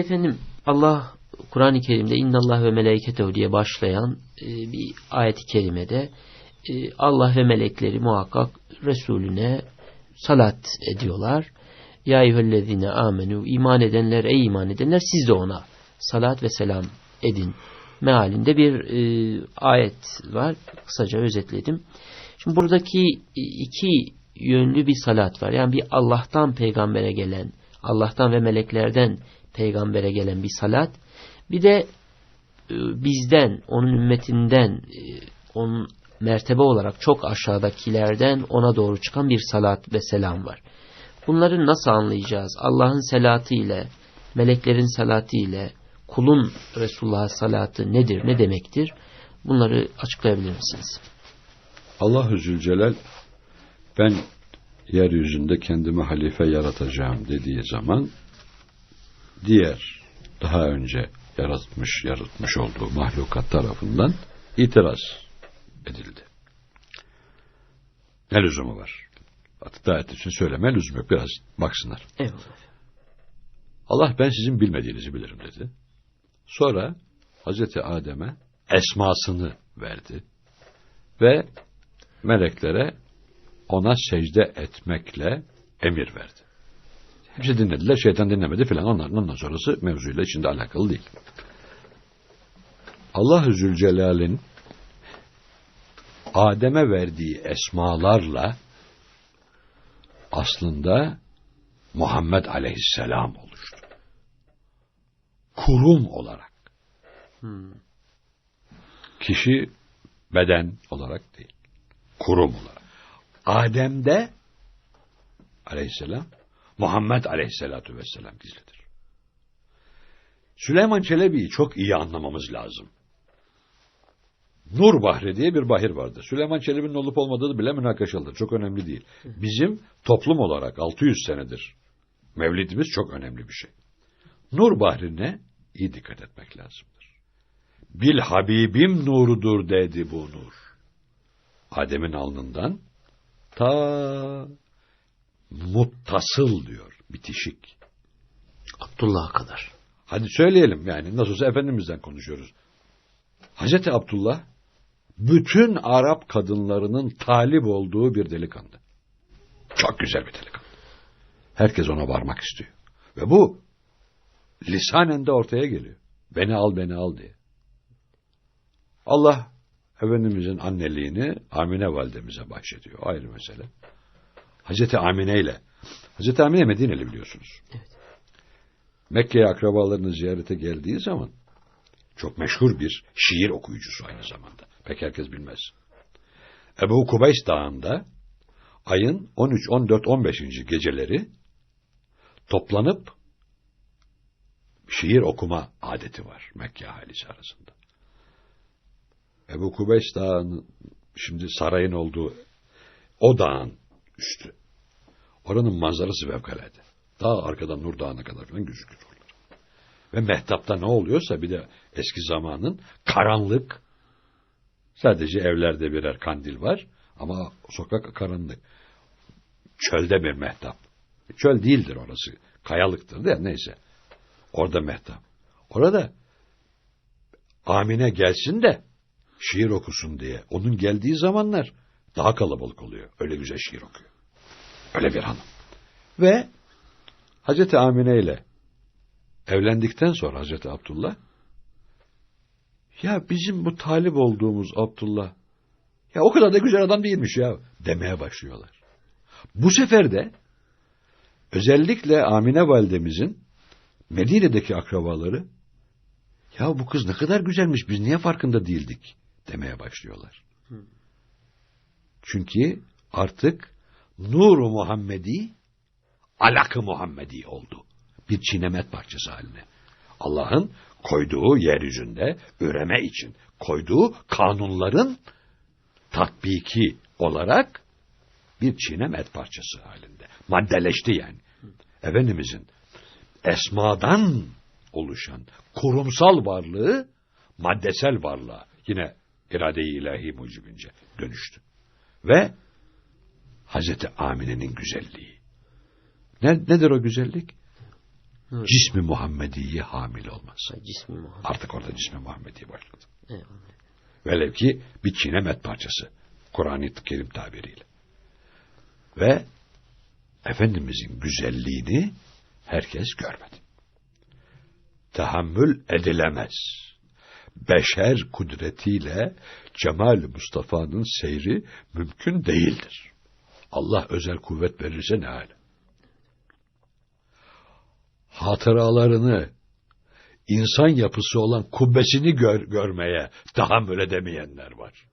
Efendim Allah Kur'an-ı Kerim'de innallah ve melaiketehu diye başlayan e, bir ayet-i kerimede e, Allah ve melekleri muhakkak Resulüne salat ediyorlar. Ya eyyühellezine amenu iman edenler ey iman edenler siz de ona salat ve selam edin mealinde bir e, ayet var. Kısaca özetledim. Şimdi buradaki iki yönlü bir salat var. Yani bir Allah'tan peygambere gelen, Allah'tan ve meleklerden peygambere gelen bir salat. Bir de e, bizden, onun ümmetinden, e, onun mertebe olarak çok aşağıdakilerden ona doğru çıkan bir salat ve selam var. Bunları nasıl anlayacağız? Allah'ın salatı ile, meleklerin salatı ile, kulun Resulullah'a salatı nedir, ne demektir? Bunları açıklayabilir misiniz? Allah-u Zülcelal ben yeryüzünde kendime halife yaratacağım dediği zaman diğer daha önce yaratmış yaratmış olduğu mahlukat tarafından itiraz edildi. Ne lüzumu var? Hatta için söyleme lüzum yok. Biraz baksınlar. Eyvallah. Allah ben sizin bilmediğinizi bilirim dedi. Sonra Hazreti Adem'e esmasını verdi. Ve meleklere ona secde etmekle emir verdi. Hepsi dinlediler, şeytan dinlemedi filan. Onların ondan sonrası mevzuyla içinde alakalı değil. Allah-u Zülcelal'in Adem'e verdiği esmalarla aslında Muhammed Aleyhisselam oluştu. Kurum olarak. Hmm. Kişi beden olarak değil. Kurum olarak. Adem'de aleyhisselam Muhammed aleyhisselatu vesselam gizlidir. Süleyman Çelebi'yi çok iyi anlamamız lazım. Nur Bahri diye bir bahir vardı. Süleyman Çelebi'nin olup olmadığı bile münakaşalıdır. Çok önemli değil. Bizim toplum olarak 600 senedir mevlidimiz çok önemli bir şey. Nur Bahri'ne iyi dikkat etmek lazımdır. Bil Habibim nurudur dedi bu nur. Adem'in alnından ta muttasıl diyor, bitişik. Abdullah'a kadar. Hadi söyleyelim yani nasıl olsa Efendimiz'den konuşuyoruz. Hazreti Abdullah bütün Arap kadınlarının talip olduğu bir delikanlı. Çok güzel bir delikanlı. Herkes ona varmak istiyor. Ve bu lisanen de ortaya geliyor. Beni al beni al diye. Allah Efendimizin anneliğini Amine validemize bahşediyor. Ayrı mesele. Hazreti Amine ile Hazreti Amine Medineli biliyorsunuz. Evet. Mekke'ye akrabalarını ziyarete geldiği zaman çok meşhur bir şiir okuyucusu aynı zamanda. Pek herkes bilmez. Ebu Kubays Dağı'nda ayın 13, 14, 15. geceleri toplanıp şiir okuma adeti var Mekke ahalisi arasında. Ebu Kubays Dağı'nın şimdi sarayın olduğu o dağın üstü. Oranın manzarası fevkalade. Daha arkadan Nur Dağı'na kadar falan gözükür oralar. Ve mehtapta ne oluyorsa bir de eski zamanın karanlık sadece evlerde birer kandil var ama sokak karanlık. Çölde bir mehtap. Çöl değildir orası. Kayalıktır değil Neyse. Orada mehtap. Orada Amine gelsin de şiir okusun diye. Onun geldiği zamanlar daha kalabalık oluyor. Öyle güzel şiir okuyor. Öyle bir hanım. Ve Hazreti Amine ile evlendikten sonra Hazreti Abdullah ya bizim bu talip olduğumuz Abdullah ya o kadar da güzel adam değilmiş ya demeye başlıyorlar. Bu sefer de özellikle Amine validemizin Medine'deki akrabaları ya bu kız ne kadar güzelmiş biz niye farkında değildik demeye başlıyorlar. Çünkü artık Nur-u Muhammedi alak-ı Muhammedi oldu. Bir çiğnemet parçası haline. Allah'ın koyduğu yeryüzünde üreme için koyduğu kanunların tatbiki olarak bir çiğnemet parçası halinde. Maddeleşti yani. Efendimizin esmadan oluşan kurumsal varlığı maddesel varlığa yine irade-i ilahi mucibince dönüştü. Ve Hazreti Amine'nin güzelliği. Ne, nedir o güzellik? Nur. cismi Muhammedi'yi hamil olmaz. Cismi Muhammed. Artık orada cismi Muhammedi başladı. Eyvallah. Velev ki bir çiğnemet parçası. Kur'an-ı Kerim tabiriyle. Ve Efendimizin güzelliğini herkes görmedi. Tahammül edilemez. Beşer kudretiyle Cemal Mustafa'nın seyri mümkün değildir. Allah özel kuvvet verirse ne hale. Hatıralarını, insan yapısı olan kubbesini gör, görmeye tahammül edemeyenler var.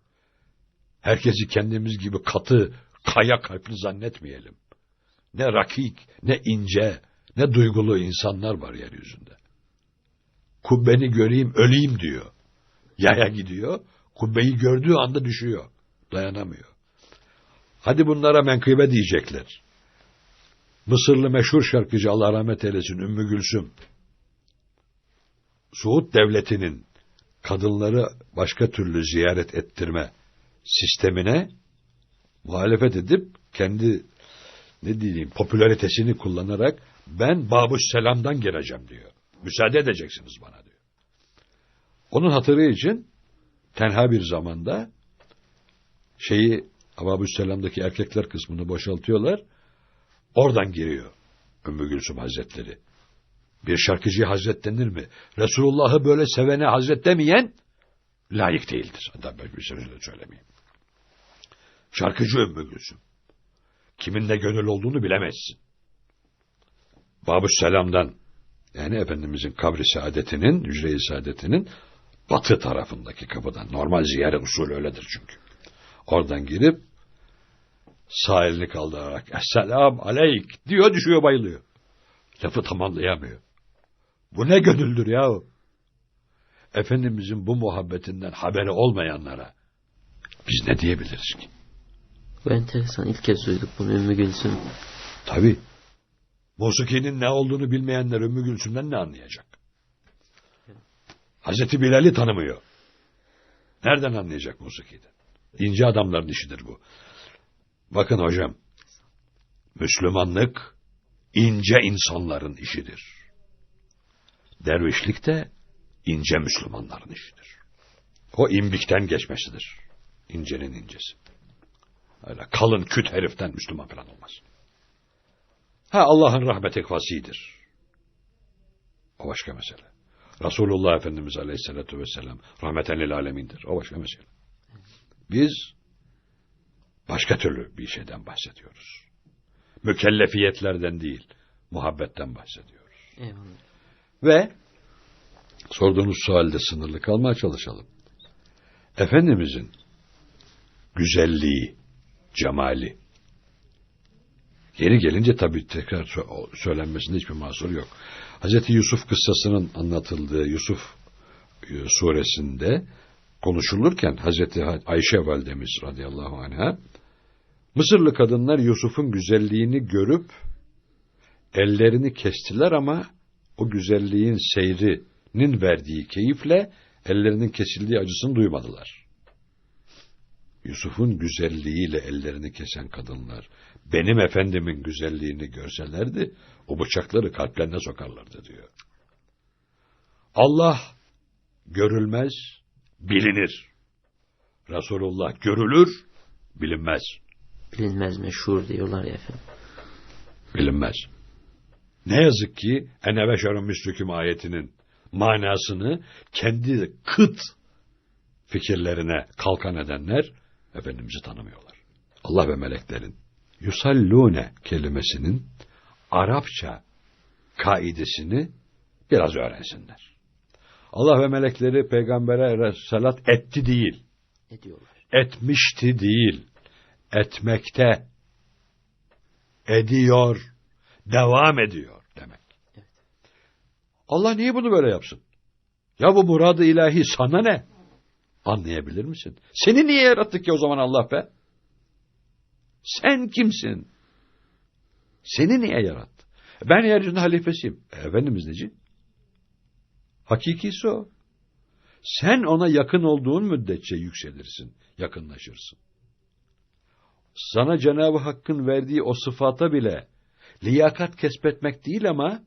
Herkesi kendimiz gibi katı, kaya kalpli zannetmeyelim. Ne rakik, ne ince, ne duygulu insanlar var yeryüzünde. Kubbeni göreyim, öleyim diyor. Yaya gidiyor, kubbeyi gördüğü anda düşüyor. Dayanamıyor. Hadi bunlara menkıbe diyecekler. Mısırlı meşhur şarkıcı Allah rahmet eylesin Ümmü Gülsüm. Suud devletinin kadınları başka türlü ziyaret ettirme sistemine muhalefet edip kendi ne diyeyim popülaritesini kullanarak ben Babuş Selam'dan geleceğim diyor. Müsaade edeceksiniz bana diyor. Onun hatırı için tenha bir zamanda şeyi Babuş Selam'daki erkekler kısmını boşaltıyorlar. Oradan giriyor Ümmü Gülsüm Hazretleri. Bir şarkıcıya Hazret denir mi? Resulullah'ı böyle sevene Hazret demeyen layık değildir. Hatta ben bir sözü de söylemeyeyim. Şarkıcı Ümmü Gülsüm. Kimin ne gönül olduğunu bilemezsin. Babuş Selam'dan yani Efendimizin kabri saadetinin, hücre-i saadetinin batı tarafındaki kapıdan. Normal ziyaret usulü öyledir çünkü. Oradan girip sağ elini kaldırarak Esselam aleyk diyor düşüyor bayılıyor. Lafı tamamlayamıyor. Bu ne gönüldür yahu? Efendimizin bu muhabbetinden haberi olmayanlara biz ne diyebiliriz ki? Bu enteresan. İlk kez duyduk bunu Ümmü Gülsüm. Tabi. Musikinin ne olduğunu bilmeyenler Ümmü Gülsüm'den ne anlayacak? Hazreti Bilal'i tanımıyor. Nereden anlayacak musikiden? İnce adamların işidir bu. Bakın hocam, Müslümanlık ince insanların işidir. Dervişlik de ince Müslümanların işidir. O imbikten geçmesidir. İncenin incesi. Öyle kalın küt heriften Müslüman falan olmaz. Ha Allah'ın rahmeti vasidir. O başka mesele. Resulullah Efendimiz Aleyhisselatü Vesselam rahmeten lil alemindir. O başka mesele. Biz başka türlü bir şeyden bahsediyoruz. Mükellefiyetlerden değil, muhabbetten bahsediyoruz. Eyvallah. Ve sorduğunuz sualde sınırlı kalmaya çalışalım. Efendimizin güzelliği, cemali, Yeri gelince tabii tekrar sö- söylenmesinde hiçbir mahsur yok. Hz. Yusuf kıssasının anlatıldığı Yusuf e, suresinde konuşulurken Hz. Ayşe validemiz radıyallahu anh'a Mısırlı kadınlar Yusuf'un güzelliğini görüp ellerini kestiler ama o güzelliğin seyrinin verdiği keyifle ellerinin kesildiği acısını duymadılar. Yusuf'un güzelliğiyle ellerini kesen kadınlar benim efendimin güzelliğini görselerdi o bıçakları kalplerine sokarlardı diyor. Allah görülmez, bilinir. Resulullah görülür, bilinmez. Bilinmez meşhur diyorlar ya efendim. Bilinmez. Ne yazık ki ene beşerun müslüküm ayetinin manasını kendi kıt fikirlerine kalkan edenler Efendimiz'i tanımıyorlar. Allah ve meleklerin yusallune kelimesinin Arapça kaidesini biraz öğrensinler. Allah ve melekleri peygambere salat etti değil, Ne diyorlar? etmişti değil, etmekte, ediyor, devam ediyor demek. Allah niye bunu böyle yapsın? Ya bu muradı ilahi sana ne? Anlayabilir misin? Seni niye yarattık ki o zaman Allah be? Sen kimsin? Seni niye yarattı? Ben yeryüzünde halifesiyim. E, Efendimiz neci? Hakikisi o. Sen ona yakın olduğun müddetçe yükselirsin, yakınlaşırsın. Sana Cenab-ı Hakk'ın verdiği o sıfata bile liyakat kesbetmek değil ama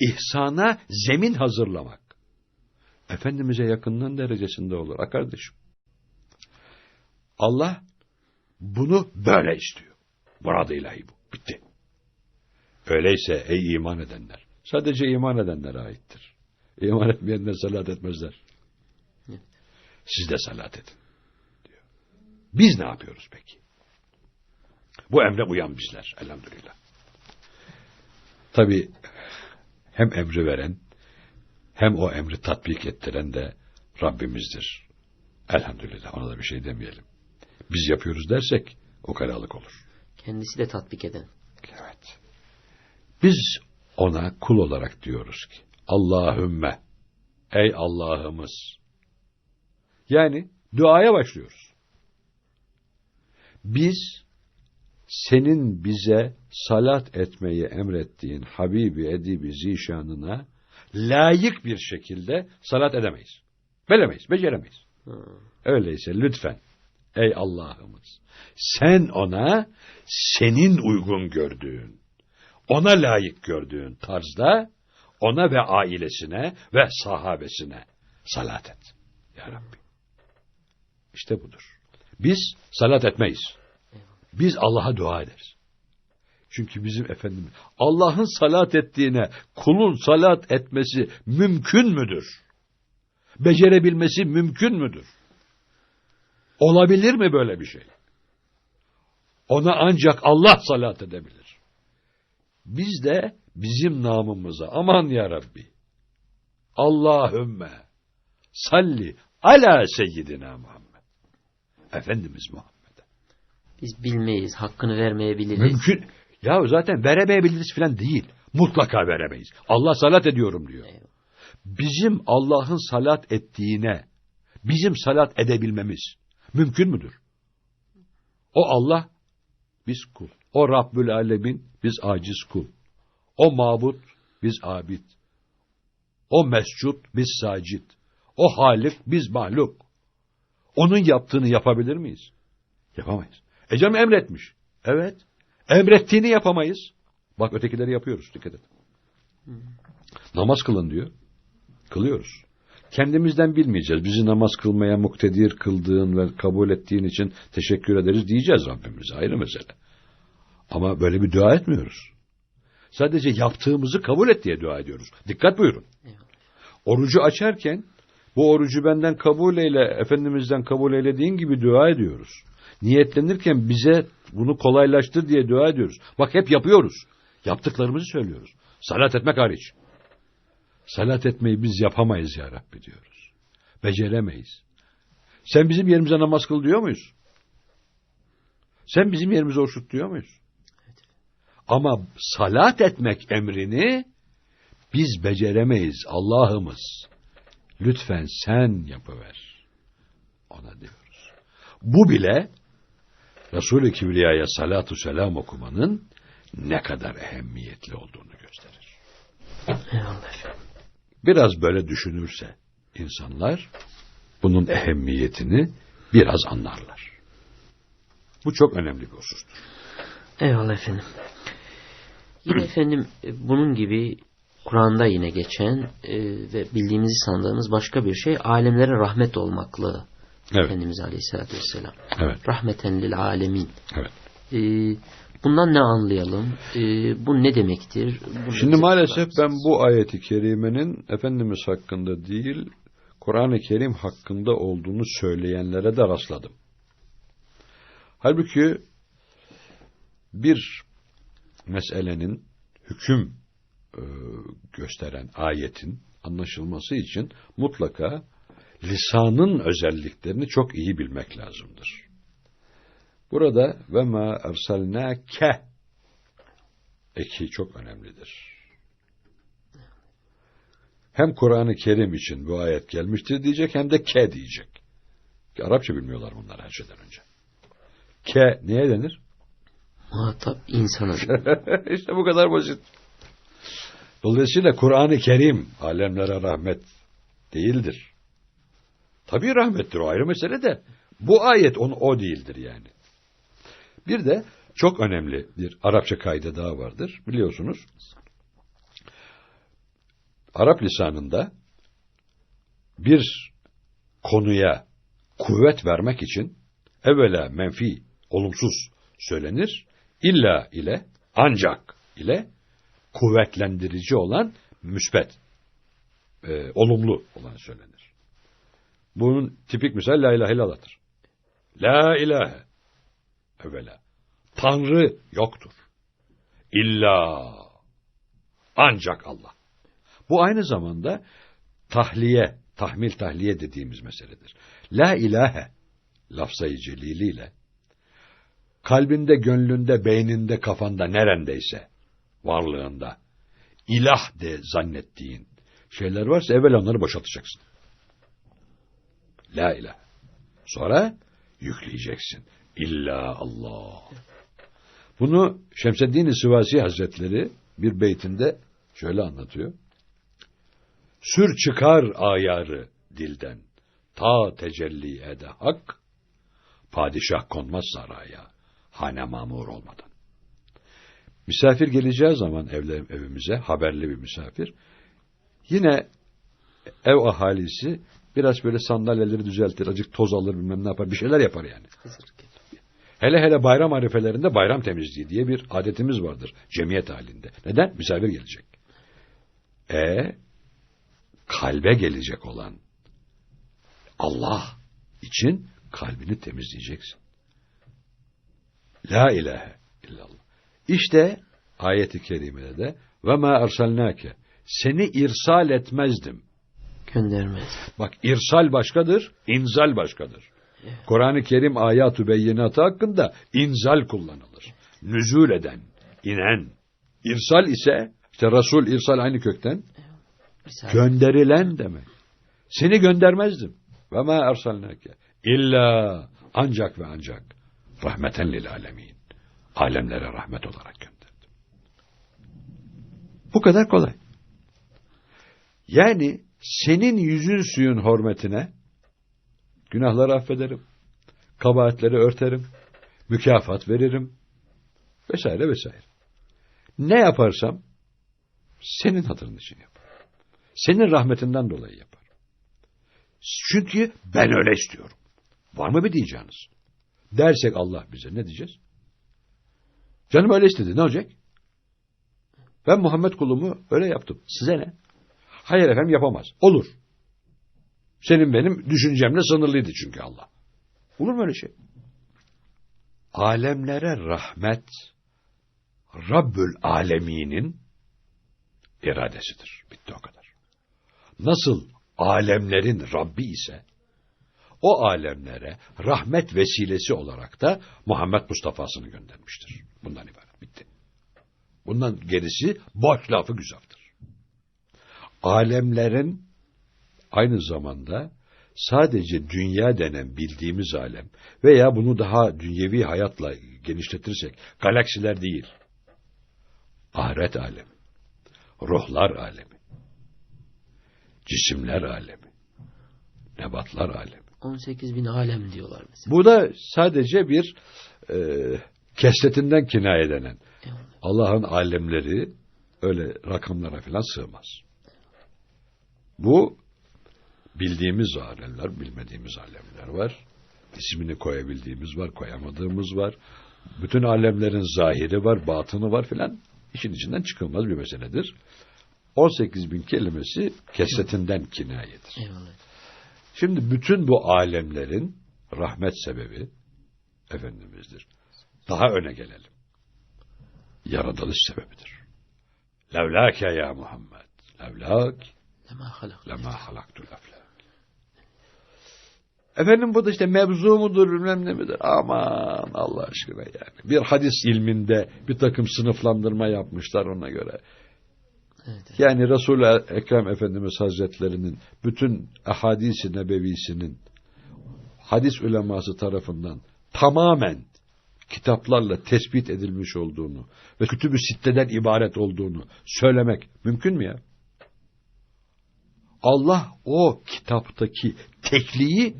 ihsana zemin hazırlamak. Efendimiz'e yakınlığın derecesinde olur. Ha kardeşim. Allah bunu böyle istiyor. Murad ilahi bu. Bitti. Öyleyse ey iman edenler. Sadece iman edenlere aittir. İman etmeyenler salat etmezler. Siz de salat edin. Diyor. Biz ne yapıyoruz peki? Bu emre uyan bizler elhamdülillah. Tabi hem emri veren hem o emri tatbik ettiren de Rabbimizdir. Elhamdülillah ona da bir şey demeyelim. Biz yapıyoruz dersek o karalık olur. Kendisi de tatbik eden. Evet. Biz ona kul olarak diyoruz ki Allahümme ey Allah'ımız yani duaya başlıyoruz. Biz senin bize salat etmeyi emrettiğin Habibi Edibi Zişanına layık bir şekilde salat edemeyiz. Belemeyiz, beceremeyiz. Öyleyse lütfen ey Allah'ımız sen ona senin uygun gördüğün, ona layık gördüğün tarzda ona ve ailesine ve sahabesine salat et. Ya Rabbi. İşte budur. Biz salat etmeyiz. Biz Allah'a dua ederiz. Çünkü bizim Efendimiz Allah'ın salat ettiğine kulun salat etmesi mümkün müdür? Becerebilmesi mümkün müdür? Olabilir mi böyle bir şey? Ona ancak Allah salat edebilir. Biz de bizim namımıza aman ya Rabbi. Allahümme salli ala seyyidina Muhammed. Efendimiz Muhammed. Biz bilmeyiz, hakkını vermeyebiliriz. Mümkün. Ya zaten veremeyebiliriz falan değil. Mutlaka veremeyiz. Allah salat ediyorum diyor. Eyvallah. Bizim Allah'ın salat ettiğine bizim salat edebilmemiz mümkün müdür? O Allah, biz kul. O Rabbül Alemin, biz aciz kul. O mabut, biz abid. O mescud, biz sacit. O halik, biz mahluk. Onun yaptığını yapabilir miyiz? Yapamayız. E canım emretmiş. Evet. Emrettiğini yapamayız. Bak ötekileri yapıyoruz. Dikkat et. Namaz kılın diyor. Kılıyoruz. Kendimizden bilmeyeceğiz. Bizi namaz kılmaya muktedir kıldığın ve kabul ettiğin için teşekkür ederiz diyeceğiz Rabbimize. Ayrı mesele. Ama böyle bir dua etmiyoruz. Sadece yaptığımızı kabul et diye dua ediyoruz. Dikkat buyurun. Orucu açarken bu orucu benden kabul eyle, Efendimizden kabul eylediğin gibi dua ediyoruz. Niyetlenirken bize bunu kolaylaştır diye dua ediyoruz. Bak hep yapıyoruz. Yaptıklarımızı söylüyoruz. Salat etmek hariç. Salat etmeyi biz yapamayız ya Rabbi diyoruz. Beceremeyiz. Sen bizim yerimize namaz kıl diyor muyuz? Sen bizim yerimize oruç diyor muyuz? Ama salat etmek emrini biz beceremeyiz Allah'ımız. Lütfen sen yapıver. Ona diyoruz. Bu bile Resul-i Kibriya'ya salatu selam okumanın ne kadar ehemmiyetli olduğunu gösterir. Eyvallah. Biraz böyle düşünürse insanlar bunun ehemmiyetini biraz anlarlar. Bu çok önemli bir husustur. Eyvallah efendim. Yine efendim e, bunun gibi Kur'an'da yine geçen e, ve bildiğimizi sandığımız başka bir şey alemlere rahmet olmaklığı. Evet. Efendimiz Aleyhisselatü Vesselam. Evet. Rahmeten lil alemin. Evet. E, bundan ne anlayalım? E, bu ne demektir? Bunu Şimdi maalesef ben bu ayeti kerimenin Efendimiz hakkında değil, Kur'an-ı Kerim hakkında olduğunu söyleyenlere de rastladım. Halbuki bir meselenin hüküm e, gösteren ayetin anlaşılması için mutlaka lisanın özelliklerini çok iyi bilmek lazımdır. Burada ve ma erselnake eki çok önemlidir. Hem Kur'an-ı Kerim için bu ayet gelmiştir diyecek hem de ke diyecek. Ki Arapça bilmiyorlar bunlar her şeyden önce. Ke neye denir? Muhatap insana. işte bu kadar basit. Dolayısıyla Kur'an-ı Kerim alemlere rahmet değildir. Tabii rahmettir o ayrı mesele de bu ayet onu o değildir yani. Bir de çok önemli bir Arapça kaydı daha vardır biliyorsunuz. Arap lisanında bir konuya kuvvet vermek için evvela menfi, olumsuz söylenir. İlla ile, ancak ile kuvvetlendirici olan müsbet, e, olumlu olan söylenir. Bunun tipik misal la ilahe illallah'tır. La ilahe evvela. Tanrı yoktur. İlla ancak Allah. Bu aynı zamanda tahliye, tahmil tahliye dediğimiz meseledir. La ilahe lafzayı celiliyle kalbinde, gönlünde, beyninde, kafanda, nerendeyse varlığında ilah de zannettiğin şeyler varsa evvel onları boşaltacaksın. La ilahe. Sonra yükleyeceksin. İlla Allah. Bunu Şemseddin Sivasi Hazretleri bir beytinde şöyle anlatıyor. Sür çıkar ayarı dilden, ta tecelli ede hak, padişah konmaz saraya, hane mamur olmadan. Misafir geleceği zaman evle, evimize, haberli bir misafir, yine ev ahalisi biraz böyle sandalyeleri düzeltir, acık toz alır bilmem ne yapar, bir şeyler yapar yani. Hele hele bayram arifelerinde bayram temizliği diye bir adetimiz vardır cemiyet halinde. Neden? Misafir gelecek. E kalbe gelecek olan Allah için kalbini temizleyeceksin. La ilahe illallah. İşte ayeti kerimede de ve ma ersalnake seni irsal etmezdim. Göndermez. Bak irsal başkadır, inzal başkadır. Kur'an-ı Kerim ayat-ı beyinatı hakkında inzal kullanılır. Nüzul eden, inen. İrsal ise işte Resul irsal aynı kökten Misal. gönderilen demek. Seni göndermezdim. Ve ma ersalnake illa ancak ve ancak rahmeten lil alemin. Alemlere rahmet olarak gönderdim. Bu kadar kolay. Yani senin yüzün suyun hürmetine günahları affederim, kabahatleri örterim, mükafat veririm vesaire vesaire. Ne yaparsam senin hatırın için yaparım. Senin rahmetinden dolayı yaparım. Çünkü ben öyle istiyorum. Var mı bir diyeceğiniz? Dersek Allah bize ne diyeceğiz? Canım öyle istedi ne olacak? Ben Muhammed kulumu öyle yaptım. Size ne? Hayır efendim yapamaz. Olur. Senin benim düşüncemle sınırlıydı çünkü Allah. Olur mu öyle şey? Alemlere rahmet Rabbül Alemin'in iradesidir. Bitti o kadar. Nasıl alemlerin Rabbi ise o alemlere rahmet vesilesi olarak da Muhammed Mustafa'sını göndermiştir. Bundan ibaret. Bitti. Bundan gerisi boş lafı güzeldir. Alemlerin aynı zamanda sadece dünya denen bildiğimiz alem veya bunu daha dünyevi hayatla genişletirsek galaksiler değil. Ahiret alemi, ruhlar alemi, cisimler alemi, nebatlar alemi. 18 bin alem diyorlar mesela. Bu da sadece bir e, kesletinden kinaye denen. Allah'ın alemleri öyle rakamlara falan sığmaz. Bu bildiğimiz alemler, bilmediğimiz alemler var. İsmini koyabildiğimiz var, koyamadığımız var. Bütün alemlerin zahiri var, batını var filan. İşin içinden çıkılmaz bir meseledir. 18 bin kelimesi kesretinden kinayedir. Eyvallah. Şimdi bütün bu alemlerin rahmet sebebi Efendimiz'dir. Daha öne gelelim. Yaratılış sebebidir. Levlâke ya Muhammed. Levlâk Lema halak. lema halaktul eflâk. Efendim bu da işte mevzu mudur bilmem ne midir? Aman Allah aşkına yani. Bir hadis ilminde bir takım sınıflandırma yapmışlar ona göre. Evet, evet. Yani Resul-i Ekrem Efendimiz Hazretlerinin bütün ahadis-i nebevisinin hadis uleması tarafından tamamen kitaplarla tespit edilmiş olduğunu ve kütüb-ü sitteden ibaret olduğunu söylemek mümkün mü ya? Allah o kitaptaki tekliği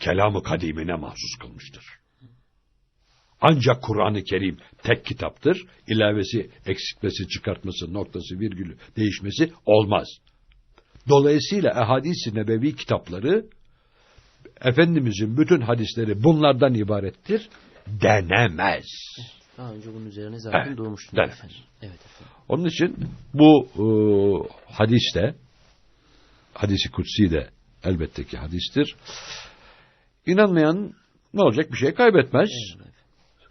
kelamı kadimine mahsus kılmıştır. Ancak Kur'an-ı Kerim tek kitaptır. İlavesi, eksiltmesi, çıkartması, noktası, virgülü, değişmesi olmaz. Dolayısıyla ehadis-i nebevi kitapları Efendimizin bütün hadisleri bunlardan ibarettir denemez. Daha önce bunun üzerine zaten Evet, durmuştunuz denemez. efendim. Evet efendim. Onun için bu e, hadiste hadisi kutsi de elbette ki hadistir. İnanmayan ne olacak bir şey kaybetmez.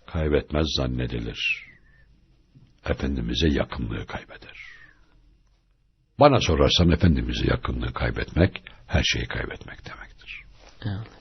Kaybetmez zannedilir. Efendimiz'e yakınlığı kaybeder. Bana sorarsan Efendimiz'e yakınlığı kaybetmek her şeyi kaybetmek demektir. Eyvallah.